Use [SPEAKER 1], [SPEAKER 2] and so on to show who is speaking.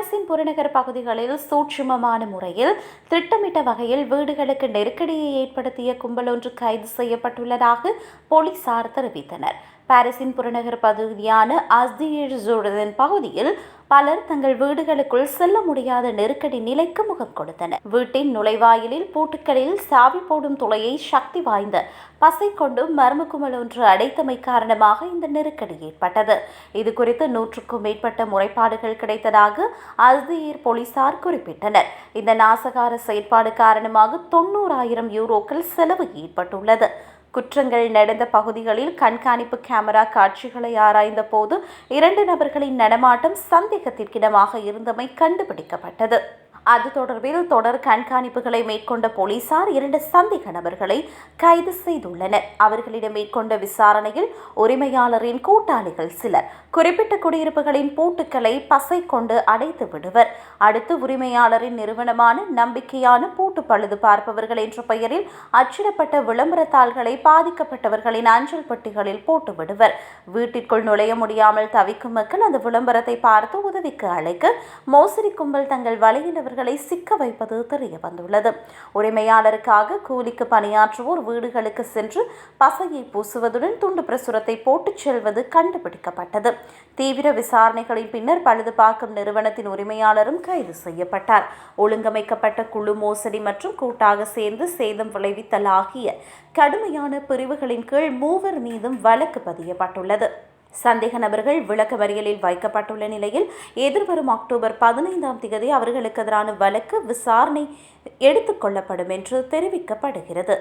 [SPEAKER 1] பாரிஸின் புறநகர் பகுதிகளில் சூட்சுமமான முறையில் திட்டமிட்ட வகையில் வீடுகளுக்கு நெருக்கடியை ஏற்படுத்திய கும்பல் ஒன்று கைது செய்யப்பட்டுள்ளதாக போலீசார் தெரிவித்தனர். பாரிஸின் புறநகர் பகுதியான அஸ்தியர் பகுதியில் பலர் தங்கள் வீடுகளுக்குள் செல்ல முடியாத நெருக்கடி நிலைக்கு முகம் கொடுத்தனர். வீட்டின் நுழைவாயிலில் பூட்டுக்களில் சாவி போடும் துளையை சக்தி வாய்ந்த பசை கொண்டு மர்ம குமல் ஒன்று அடைத்தமை காரணமாக இந்த நெருக்கடி ஏற்பட்டது. இது குறித்து நூற்றுக்கும் மேற்பட்ட முறைப்பாடுகள் கிடைத்ததாக அஸ்தியர் போலீசார் குறிப்பிட்டனர். இந்த நாசகார செயற்பாடு காரணமாக தொண்ணூறாயிரம் யூரோக்கள் செலவு ஏற்பட்டுள்ளது. குற்றங்கள் நடந்த பகுதிகளில் கண்காணிப்பு கேமரா காட்சிகளை ஆராய்ந்த போது இரண்டு நபர்களின் நடமாட்டம் சந்தேகத்திற்கிடமாக இருந்தமை கண்டுபிடிக்கப்பட்டது. அது தொடர்பில் தொடர் கண்காணிப்புகளை மேற்கொண்ட போலீசார் இரண்டு சந்தேக நபர்களை கைது செய்துள்ளனர். அவர்களிடம் மேற்கொண்ட விசாரணையில் உரிமையாளரின் கூட்டாளிகள் சிலர். குறிப்பிட்ட குடியிருப்புகளின் பூட்டுக்களை பசை கொண்டு அடைத்து விடுவர். அடுத்து உரிமையாளரின் நிறுவனமான நம்பிக்கையான பூட்டு பழுது பார்ப்பவர்கள் என்ற பெயரில் அச்சிடப்பட்ட விளம்பரத்தாள்களை பாதிக்கப்பட்டவர்களின் அஞ்சல் பெட்டிகளில் போட்டு விடுவர். வீட்டிற்குள் நுழைய முடியாமல் தவிக்கும் மக்கள் அந்த விளம்பரத்தை பார்த்து உதவிக்கு அழைக்க மோசடி கும்பல் தங்கள் வலையில் அவர்களை சிக்க வைப்பது தெரிய வந்துள்ளது உரிமையாளருக்காக கூலிக்கு பணியாற்றுவோர் வீடுகளுக்கு சென்று பசையை பூசுவதுடன் துண்டு பிரசுரத்தை போட்டுச் செல்வது கண்டுபிடிக்கப்பட்டது. தீவிர விசாரணைகளின் பின்னர் பழுதுபார்க்கும் நிறுவனத்தின் உரிமையாளரும் கைது செய்யப்பட்டார். ஒழுங்கமைக்கப்பட்ட குழு மோசடி மற்றும் கூட்டாக சேர்ந்து சேதம் விளைவித்தல் ஆகிய கடுமையான பிரிவுகளின் கீழ் மூவர் மீதும் வழக்கு பதியப்பட்டுள்ளது. சந்தேக நபர்கள் விளக்க வரியலில் வைக்கப்பட்டுள்ள நிலையில் எதிர்வரும் அக்டோபர் பதினைந்தாம் தேதி அவர்களுக்கு எதிரான வழக்கு விசாரணை எடுத்துக்கொள்ளப்படும் என்று தெரிவிக்கப்படுகிறது.